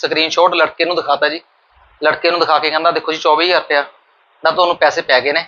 Screenshot ਲੜਕੇ ਨੂੰ ਦਿਖਾਤਾ ਜੀ। ਲੜਕੇ ਨੂੰ ਦਿਖਾ ਕੇ ਕਹਿੰਦਾ, ਦੇਖੋ ਜੀ 24000 ਰੁਪਇਆ। ਨਾ ਤੁਹਾਨੂੰ ਪੈਸੇ ਪੈ ਗਏ ਨੇ।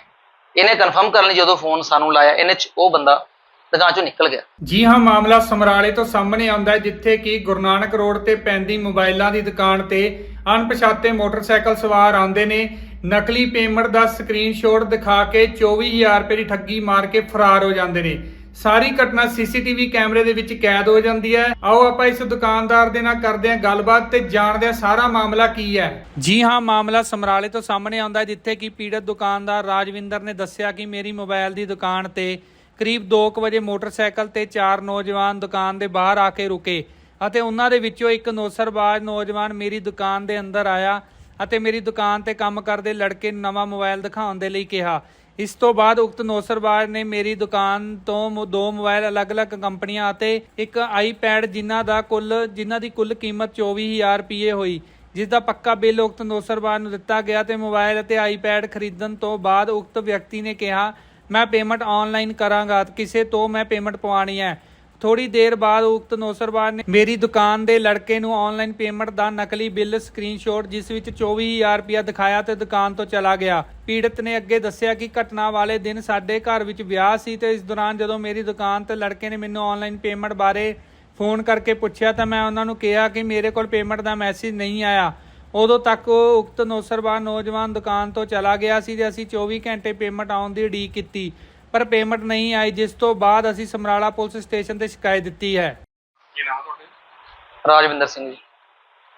ਇਹਨੇ ਕਨਫਰਮ ਕਰਨ ਲਈ ਜਦੋਂ ਫੋਨ ਸਾਨੂੰ ਲਾਇਆ, ਇਹਨੇ ਉਹ ਬੰਦਾ ਦੁਕਾਨ ਚੋਂ ਨਿਕਲ ਗਿਆ। ਜੀ ਹਾਂ, ਮਾਮਲਾ ਸਮਰਾਲੇ ਤੋਂ ਸਾਹਮਣੇ ਆਉਂਦਾ ਹੈ, ਜਿੱਥੇ ਕਿ ਗੁਰੂ ਨਾਨਕ ਰੋਡ ਤੇ ਪੈਂਦੀ ਮੋਬਾਈਲਾਂ ਦੀ ਦੁਕਾਨ ਤੇ ਅਣਪਛਾਤੇ ਮੋਟਰਸਾਈਕਲ ਸਵਾਰ ਆਉਂਦੇ ਨੇ। ਨਕਲੀ ਪੇਮੈਂਟ ਦਾ ਸਕਰੀਨਸ਼ਾਟ ਦਿਖਾ ਕੇ 24000 ਰੁਪਏ ਦੀ ਠੱਗੀ ਮਾਰ ਕੇ ਫਰਾਰ ਹੋ ਜਾਂਦੇ ਨੇ। ਸਾਰੀ ਘਟਨਾ ਸੀਸੀਟੀਵੀ ਕੈਮਰੇ ਦੇ ਵਿੱਚ ਕੈਦ ਹੋ ਜਾਂਦੀ ਹੈ। ਆਓ ਆਪਾਂ ਇਸ ਦੁਕਾਨਦਾਰ ਦੇ ਨਾਲ ਕਰਦੇ ਹਾਂ ਗੱਲਬਾਤ ਤੇ ਜਾਣਦੇ ਹਾਂ ਸਾਰਾ ਮਾਮਲਾ ਕੀ ਹੈ। ਜੀ ਹਾਂ, ਮਾਮਲਾ ਸਮਰਾਲੇ ਤੋਂ ਸਾਹਮਣੇ ਆਉਂਦਾ ਹੈ, ਜਿੱਥੇ ਕਿ ਪੀੜਤ ਦੁਕਾਨਦਾਰ ਰਾਜਵਿੰਦਰ ਨੇ ਦੱਸਿਆ ਕਿ ਮੇਰੀ ਮੋਬਾਈਲ ਦੀ ਦੁਕਾਨ ਤੇ ਕਰੀਬ 2 ਵਜੇ ਮੋਟਰਸਾਈਕਲ ਤੇ ਚਾਰ ਨੌਜਵਾਨ ਦੁਕਾਨ ਦੇ ਬਾਹਰ ਆ ਕੇ ਰੁਕੇ ਅਤੇ ਉਹਨਾਂ ਦੇ ਵਿੱਚੋਂ ਇੱਕ ਨੌਸਰਬਾਜ਼ ਨੌਜਵਾਨ ਮੇਰੀ ਦੁਕਾਨ ਦੇ ਅੰਦਰ ਆਇਆ ਅਤੇ ਮੇਰੀ ਦੁਕਾਨ ਤੇ ਕੰਮ ਕਰਦੇ ਲੜਕੇ ਨੂੰ ਨਵਾਂ ਮੋਬਾਈਲ ਦਿਖਾਉਣ ਦੇ ਲਈ ਕਿਹਾ। ਇਸ ਤੋਂ ਬਾਅਦ ਉਕਤ ਨੌਸਰਬਾਜ਼ ਨੇ ਮੇਰੀ ਦੁਕਾਨ ਤੋਂ ਮੁ- ਦੋ ਮੋਬਾਈਲ ਅਲੱਗ-ਅਲੱਗ ਕੰਪਨੀਆਂ ਅਤੇ ਇੱਕ ਆਈਪੈਡ, ਜਿਨ੍ਹਾਂ ਦਾ ਕੁੱਲ ਜਿਨ੍ਹਾਂ ਦੀ ਕੁੱਲ ਕੀਮਤ 24000 ਰੁਪਏ ਹੋਈ, ਜਿਸ ਦਾ ਪੱਕਾ ਬਿੱਲ ਉਕਤ ਨੌਸਰਬਾਜ਼ ਨੂੰ ਦਿੱਤਾ ਗਿਆ ਤੇ ਮੋਬਾਈਲ ਅਤੇ ਆਈਪੈਡ ਖਰੀਦਣ ਤੋਂ ਬਾਅਦ ਉਕਤ ਵਿਅਕਤੀ ਨੇ ਕਿਹਾ, ਮੈਂ ਪੇਮੈਂਟ ਆਨਲਾਈਨ ਕਰਾਂਗਾ, ਕਿਸੇ ਤੋਂ ਮੈਂ ਪੇਮੈਂਟ ਪਵਾਉਣੀ ਹੈ। ਥੋੜੀ ਦੇਰ ਬਾਅਦ ਉਕਤ ਨੌਸਰਵਾਰ ਨੇ ਮੇਰੀ ਦੁਕਾਨ ਦੇ ਲੜਕੇ ਨੂੰ ਆਨਲਾਈਨ ਪੇਮੈਂਟ ਦਾ ਨਕਲੀ ਬਿੱਲ ਸਕਰੀਨਸ਼ਾਟ ਜਿਸ ਵਿੱਚ 24000 ਰੁਪਇਆ ਦਿਖਾਇਆ ਤੇ ਦੁਕਾਨ ਤੋਂ ਚਲਾ ਗਿਆ। ਪੀੜਤ ਨੇ ਅੱਗੇ ਦੱਸਿਆ ਕਿ ਘਟਨਾ ਵਾਲੇ ਦਿਨ ਸਾਡੇ ਘਰ ਵਿੱਚ ਵਿਆਹ ਸੀ ਤੇ ਇਸ ਦੌਰਾਨ ਜਦੋਂ ਮੇਰੀ ਦੁਕਾਨ ਤੇ ਲੜਕੇ ਨੇ ਮੈਨੂੰ ਆਨਲਾਈਨ ਪੇਮੈਂਟ ਬਾਰੇ ਫੋਨ ਕਰਕੇ ਪੁੱਛਿਆ ਤਾਂ ਮੈਂ ਉਹਨਾਂ ਨੂੰ ਕਿਹਾ ਕਿ ਮੇਰੇ ਕੋਲ ਪੇਮੈਂਟ ਦਾ ਮੈਸੇਜ ਨਹੀਂ ਆਇਆ। ਉਦੋਂ ਤੱਕ ਉਹ ਉਕਤ ਨੌਸਰਬਾਜ਼ ਨੌਜਵਾਨ ਦੁਕਾਨ ਤੋਂ ਚਲਾ ਗਿਆ ਸੀ ਤੇ ਅਸੀਂ 24 ਘੰਟੇ ਪੇਮੈਂਟ ਆਉਣ ਦੀ ਉਡੀਕ ਕੀਤੀ। ਪਰ ਪੇਮੈਂਟ ਨਹੀਂ ਆਈ ਜਿਸ ਤੋਂ ਬਾਅਦ ਅਸੀਂ ਸਮਰਾਲਾ ਪੁਲਿਸ ਸਟੇਸ਼ਨ ਤੇ ਸ਼ਿਕਾਇਤ ਦਿੱਤੀ ਹੈ। ਕੀ ਨਾਮ ਤੁਹਾਡੇ ਰਾਜਵਿੰਦਰ ਸਿੰਘ ਜੀ।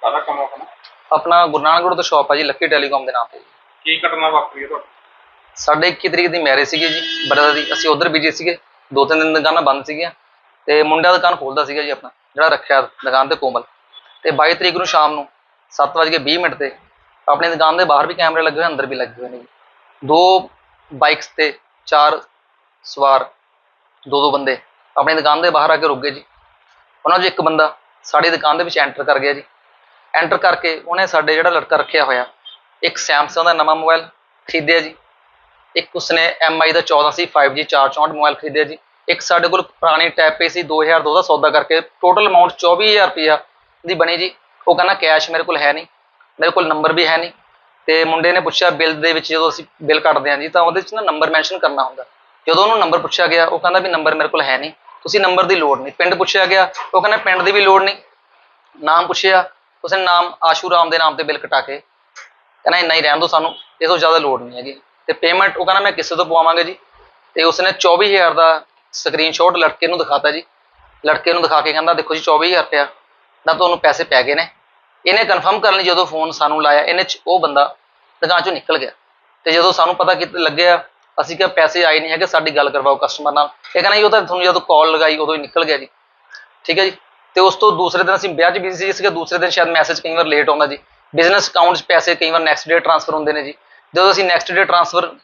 ਕਾਹਦਾ ਕੰਮ ਆਪਣਾ? ਆਪਣਾ ਗੁਰੂ ਨਾਨਕ ਰੋਡ ਤੋਂ ਸ਼ਾਪ ਹੈ ਜੀ ਲੱਕੀ ਟੈਲੀਕਾਮ ਦੇ ਨਾਮ ਤੇ। ਕੀ ਘਟਨਾ ਵਾਪਰੀ ਹੈ ਤੁਹਾਡੇ? ਸਾਡੇ 21 ਤਰੀਕ ਦੀ ਮੈਰਿਜ ਸੀਗੀ ਜੀ ਬਰਦਰ ਦੀ। ਅਸੀਂ ਉਧਰ ਬਿਜ਼ੀ ਸੀਗੇ ਦੋ ਤਿੰਨ ਦਿਨ ਦੁਕਾਨਾਂ ਬੰਦ ਸੀਗੀਆਂ ਤੇ ਮੁੰਡਾ ਦੁਕਾਨ ਖੋਲਦਾ ਸੀਗਾ ਜੀ ਆਪਣਾ ਜਿਹੜਾ ਰੱਖਿਆ ਦੁਕਾਨ ਤੇ ਕੋਮਲ। ਤੇ 22 ਤਰੀਕ ਨੂੰ ਸ਼ਾਮ ਨੂੰ 7:20 ਮਿੰਟ ਤੇ ਆਪਣੀ ਦੁਕਾਨ ਦੇ ਬਾਹਰ ਵੀ ਕੈਮਰੇ ਲੱਗੇ ਹੋਏ ਅੰਦਰ ਵੀ ਲੱਗੇ ਹੋਏ ਨੇ ਜੀ। ਦੋ ਬਾਈਕਸ ਤੇ ਚਾਰ ਸਵਾਰ ਦੋ ਦੋ ਬੰਦੇ ਆਪਣੀ ਦੁਕਾਨ ਦੇ ਬਾਹਰ ਆ ਕੇ ਰੁਕ ਗਏ ਜੀ। ਉਹਨਾਂ 'ਚੋਂ ਇੱਕ ਬੰਦਾ ਸਾਡੀ ਦੁਕਾਨ ਦੇ ਵਿੱਚ ਐਂਟਰ ਕਰ ਗਿਆ ਜੀ। ਐਂਟਰ ਕਰਕੇ ਉਹਨੇ ਸਾਡੇ ਜਿਹੜਾ ਲੜਕਾ ਰੱਖਿਆ ਹੋਇਆ, ਇੱਕ ਸੈਮਸੰਗ ਦਾ ਨਵਾਂ ਮੋਬਾਈਲ ਖਰੀਦਿਆ ਜੀ। ਇੱਕ ਉਸਨੇ MI ਦਾ 14 ਸੀ 5G 464 ਮੋਬਾਈਲ ਖਰੀਦਿਆ ਜੀ। ਇੱਕ ਸਾਡੇ ਕੋਲ ਪੁਰਾਣੀ ਟੈਪ ਪੇ ਸੀ 2002 ਦਾ ਸੌਦਾ ਕਰਕੇ ਟੋਟਲ ਅਮਾਉਂਟ 24000 ਰੁਪਇਆ ਦੀ ਬਣੀ ਜੀ। ਉਹ ਕਹਿੰਦਾ ਕੈਸ਼ ਮੇਰੇ ਕੋਲ ਹੈ ਨਹੀਂ, ਮੇਰੇ ਕੋਲ ਨੰਬਰ ਵੀ ਹੈ ਨਹੀਂ। ਤੇ ਮੁੰਡੇ ਨੇ ਪੁੱਛਿਆ ਬਿੱਲ ਦੇ ਵਿੱਚ ਜਦੋਂ ਅਸੀਂ ਬਿੱਲ ਕੱਟਦੇ ਹਾਂ ਜੀ, ਤਾਂ ਉਹਦੇ ਵਿੱਚ ਨਾ ਨੰਬਰ ਮੈਂਸ਼ਨ ਕਰਨਾ ਹੁੰਦਾ। ਜਦੋਂ ਉਹਨੂੰ ਨੰਬਰ ਪੁੱਛਿਆ ਗਿਆ, ਉਹ ਕਹਿੰਦਾ ਵੀ ਨੰਬਰ ਮੇਰੇ ਕੋਲ ਹੈ ਨਹੀਂ। ਤੁਸੀਂ ਨੰਬਰ ਦੀ ਲੋੜ ਨਹੀਂ। ਪਿੰਡ ਪੁੱਛਿਆ ਗਿਆ, ਉਹ ਕਹਿੰਦਾ ਪਿੰਡ ਦੀ ਵੀ ਲੋੜ ਨਹੀਂ। ਨਾਮ ਪੁੱਛਿਆ, ਉਸਨੇ ਨਾਮ ਆਸ਼ੂ ਰਾਮ ਦੇ ਨਾਮ ਤੇ ਬਿੱਲ ਕਟਾ ਕੇ ਕਹਿੰਦਾ ਇੰਨਾ ਹੀ ਰਹਿਣ ਦਿਓ ਸਾਨੂੰ, ਇਹ ਤੋਂ ਜ਼ਿਆਦਾ ਲੋੜ ਨਹੀਂ ਹੈਗੀ। ਤੇ ਪੇਮੈਂਟ ਉਹ ਕਹਿੰਦਾ ਮੈਂ ਕਿਸੇ ਤੋਂ ਪਵਾਵਾਂਗਾ ਜੀ। ਤੇ ਉਸਨੇ 24000 ਦਾ ਸਕਰੀਨਸ਼ਾਟ ਲੜਕੇ ਨੂੰ ਦਿਖਾਤਾ ਜੀ। ਲੜਕੇ ਨੂੰ ਦਿਖਾ ਕੇ ਕਹਿੰਦਾ, ਦੇਖੋ ਜੀ 24000 ਰੁਪਇਆ ਨਾ ਤੁਹਾਨੂੰ ਪੈਸੇ ਪੈ ਗਏ ਨੇ। ਇਹਨੇ ਕਨਫਰਮ ਕਰਨ ਲਈ ਜਦੋਂ ਫੋਨ ਸਾਨੂੰ ਲਾਇਆ, ਇਹਨੇ ਚ ਉਹ ਬੰਦਾ ਦੁਕਾਨ ਚੋਂ ਨਿਕਲ ਗਿਆ। ਤੇ ਜਦੋਂ ਸਾਨੂੰ ਪਤਾ ਕਿ ਲੱਗਿਆ ਅਸੀਂ ਕਿਹਾ ਪੈਸੇ ਆਏ ਨਹੀਂ ਹੈਗੇ, ਸਾਡੀ ਗੱਲ ਕਰਵਾਓ ਕਸਟਮਰ ਨਾਲ। ਇਹ ਕਹਿੰਦਾ ਜੀ, ਉਹ ਤਾਂ ਤੁਹਾਨੂੰ ਜਦੋਂ ਕਾਲ ਲਗਾਈ, ਉਦੋਂ ਹੀ ਨਿਕਲ ਗਿਆ ਜੀ। ਠੀਕ ਹੈ ਜੀ? ਤੇ ਉਸ ਤੋਂ ਦੂਸਰੇ ਦਿਨ ਅਸੀਂ ਵਿਆਹ 'ਚ ਬਿਜ਼ੀ ਸੀਗੇ ਦੂਸਰੇ ਦਿਨ ਸ਼ਾਇਦ ਮੈਸੇਜ ਕਈ ਵਾਰ ਲੇਟ ਆਉਂਦਾ ਜੀ। ਬਿਜ਼ਨਸ ਅਕਾਊਂਟ 'ਚ ਪੈਸੇ ਕਈ ਵਾਰ ਨੈਕਸਟ ਡੇ ਟ੍ਰਾਂਸਫਰ ਹੁੰਦੇ ਨੇ ਜੀ। ਜਦੋਂ ਅਸੀਂ ਨੈਕਸਟ ਡੇ ਟ੍ਰਾਂਸਫਰ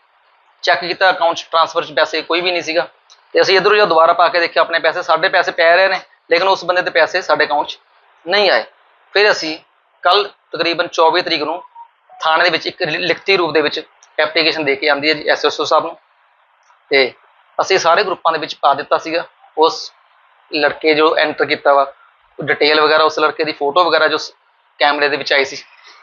ਚੈੱਕ ਕੀਤਾ ਅਕਾਊਂਟ 'ਚ ਟ੍ਰਾਂਸਫਰ 'ਚ ਪੈਸੇ ਕੋਈ ਵੀ ਨਹੀਂ ਸੀਗਾ। ਤੇ ਅਸੀਂ ਇਧਰੋਂ ਜਦੋਂ ਦੁਬਾਰਾ ਪਾ ਕੇ ਦੇਖਿਆ, ਆਪਣੇ ਪੈਸੇ ਸਾਡੇ ਪੈਸੇ ਪੈ ਰਹੇ ਨੇ, ਲੇਕਿਨ ਉਸ ਬੰਦੇ ਦੇ ਪੈਸੇ ਸਾਡੇ ਅਕਾਊਂਟ 'ਚ ਨਹੀਂ ਆਏ। ਫਿਰ ਅਸੀਂ ਕੱਲ ਤਕਰੀਬਨ 24 ਤਰੀਕ ਨੂੰ ਥਾਣੇ ਦੇ ਵਿੱਚ ਇੱਕ ਲਿ- ਲਿਖਤੀ ਰੂਪ ਦੇ ਵਿੱਚ ਐਪਲੀਕੇਸ਼ਨ ਦੇ ਕੇ ਆਂਦੀ ਹੈ ਜੀ ਐਸਐਸਓ ਸਾਹਿਬ ਨੂੰ। ਤੇ ਅਸੀਂ ਸਾਰੇ ਗਰੁੱਪਾਂ ਦੇ ਵਿੱਚ ਪਾ ਦਿੱਤਾ ਸੀਗਾ। ਉਸ ਲੜਕੇ ਜੋ ਐਂਟਰ ਕੀਤਾ ਵਾ ਡਿਟੇਲ ਵਗੈਰਾ ਉਸ ਲੜਕੇ ਦੀ ਫੋਟੋ ਵਗੈਰਾ ਜੋ ਕੈਮਰੇ ਦੇ ਵਿੱਚ ਆਈ ਸੀ।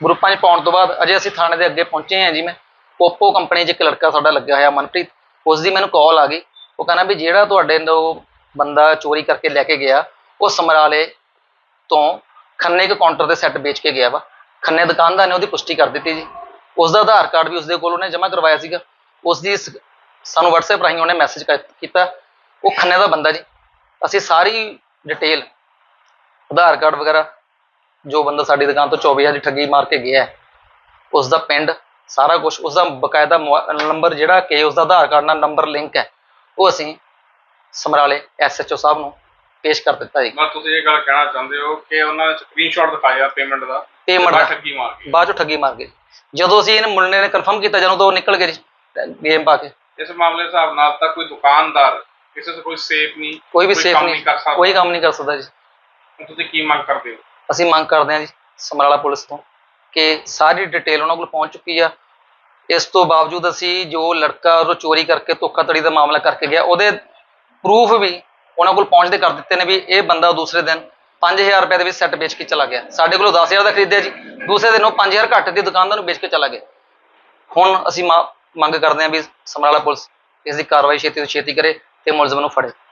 ਗਰੁੱਪਾਂ 'ਚ ਪਾਉਣ ਤੋਂ ਬਾਅਦ ਅਜੇ ਅਸੀਂ ਥਾਣੇ ਦੇ ਅੱਗੇ ਪਹੁੰਚੇ ਹਾਂ ਜੀ ਮੈਂ। ਓਪੋ ਕੰਪਨੀ 'ਚ ਇੱਕ ਲੜਕਾ ਸਾਡਾ ਲੱਗਾ ਹੋਇਆ, ਮਨਪ੍ਰੀਤ। ਉਸ ਦੀ ਮੈਨੂੰ ਕਾਲ ਆ ਗਈ। ਉਹ ਕਹਿੰਦਾ ਵੀ ਜਿਹੜਾ ਤੁਹਾਡੇ ਤੋਂ ਬੰਦਾ ਚੋਰੀ ਕਰਕੇ ਲੈ ਕੇ ਗਿਆ, ਉਹ ਸਮਰਾਲੇ ਤੋਂ ਖੰਨੇ ਕੇ ਕਾਊਂਟਰ ਤੇ ਸੈੱਟ ਵੇਚ ਕੇ ਗਿਆ ਵਾ। ਖੰਨੇ ਦੁਕਾਨਦਾਰ ਨੇ ਉਹਦੀ ਪੁਸ਼ਟੀ ਕਰ ਦਿੱਤੀ ਜੀ। ਉਸ ਦਾ ਆਧਾਰ ਕਾਰਡ ਵੀ ਉਸਦੇ ਕੋਲ ਉਹਨੇ ਜਮ੍ਹਾਂ ਕਰਵਾਇਆ ਸੀਗਾ। ਉਸ ਦੀ ਸਾਨੂੰ WhatsApp ਰਾਹੀਂ ਉਹਨੇ ਮੈਸੇਜ ਕੀਤਾ। ਉਹ ਖੰਨੇ ਦਾ ਬੰਦਾ ਜੀ। ਅਸੀਂ ਸਾਰੀ ਡਿਟੇਲ ਆਧਾਰ ਕਾਰਡ ਵਗੈਰਾ ਜੋ ਬੰਦਾ ਸਾਡੀ ਦੁਕਾਨ ਤੋਂ 24000 ਦੀ ਠੱਗੀ ਮਾਰ ਕੇ ਗਿਆ ਹੈ, ਉਸ ਦਾ ਪਿੰਡ ਸਾਰਾ ਕੁਝ ਉਸ ਦਾ ਬਕਾਇਦਾ ਨੰਬਰ ਜਿਹੜਾ ਕਿ ਉਸ ਦਾ ਆਧਾਰ ਕਾਰਡ ਨਾਲ ਨੰਬਰ ਲਿੰਕ ਹੈ ਉਹ ਅਸੀਂ ਸਮਰਾਲੇ ਐਸਐਚਓ ਸਾਹਿਬ ਨੂੰ ਪੇਸ਼ ਕਰ ਦਿੱਤਾ ਜੀ। ਮੈਂ ਤੁਸੀਂ ਇਹ ਗੱਲ ਕਹਿਣਾ ਚਾਹੁੰਦੇ ਹੋ ਕਿ ਉਹਨਾਂ ਨੇ ਸਕਰੀਨਸ਼ਾਟ ਦਿਖਾਇਆ ਪੇਮੈਂਟ ਦਾ ਬਾਅਦ ਦਾ। ਠੱਗੀ ਮਾਰ ਗਈ ਬਾਅਦ ਚੋਂ ਠੱਗੀ ਮਾਰ ਗਏ ਜਦੋਂ ਅਸੀਂ ਇਹਨੇ ਮੁੰਡੇ ਨੇ ਕਨਫਰਮ ਕੀਤਾ ਜਦੋਂ ਤੋਂ ਉਹ ਨਿਕਲ ਗਏ ਗੇਮ ਪਾ ਕੇ। ਇਸ ਮਾਮਲੇ ਦੇ ਹਿਸਾਬ ਨਾਲ ਤਾਂ ਕੋਈ ਦੁਕਾਨਦਾਰ ਕਿਸੇ ਤੋਂ ਕੋਈ ਸੇਫ ਨਹੀਂ ਕੋਈ ਵੀ ਸੇਫ ਕੰਮ ਨਹੀਂ। ਕਰ ਸਕਦਾ। ਕੋਈ ਕੰਮ ਨਹੀਂ ਕਰ ਸਕਦਾ ਜੀ। ਤੁਸੀਂ ਕੀ ਮੰਗ ਕਰਦੇ ਹੋ? ਅਸੀਂ ਮੰਗ ਕਰਦੇ ਹਾਂ ਜੀ ਸਮਰਾਲਾ ਪੁਲਿਸ ਤੋਂ ਕਿ ਸਾਰੀ ਡਿਟੇਲ ਉਹਨਾਂ ਕੋਲ ਪਹੁੰਚ ਚੁੱਕੀ ਆ। ਇਸ ਤੋਂ ਬਾਵਜੂਦ ਅਸੀਂ ਜੋ ਲੜਕਾ ਉਹ ਚੋਰੀ ਕਰਕੇ ਧੋਖਾਧੜੀ ਦਾ ਮਾਮਲਾ ਕਰਕੇ ਗਿਆ ਉਹਦੇ ਪ੍ਰੂਫ ਵੀ ਉਹਨਾਂ ਕੋਲ ਪਹੁੰਚਦੇ ਕਰ ਦਿੱਤੇ ਨੇ ਵੀ ਇਹ ਬੰਦਾ ਦੂਸਰੇ ਦਿਨ 5000 ਰੁਪਏ ਦੇ ਵਿੱਚ ਸੈੱਟ ਵੇਚ ਕੇ ਚਲਾ ਗਿਆ। ਸਾਡੇ ਕੋਲੋਂ 10000 ਦਾ ਖਰੀਦਿਆ ਜੀ। ਦੂਸਰੇ ਦਿਨ ਉਹ 5000 ਘੱਟ ਦੀ ਦੁਕਾਨਦਾਰ ਨੂੰ ਵੇਚ ਕੇ ਚਲਾ ਗਿਆ। ਹੁਣ ਅਸੀਂ ਮਾ- ਮੰਗ ਕਰਦੇ ਹਾਂ ਵੀ ਸਮਰਾਲਾ ਪੁਲਿਸ ਇਸ ਦੀ ਕਾਰਵਾਈ ਛੇਤੀ ਤੋਂ ਛੇਤੀ ਕਰੇ ਤੇ ਮੁਲਜ਼ਮ ਨੂੰ ਫੜੇ।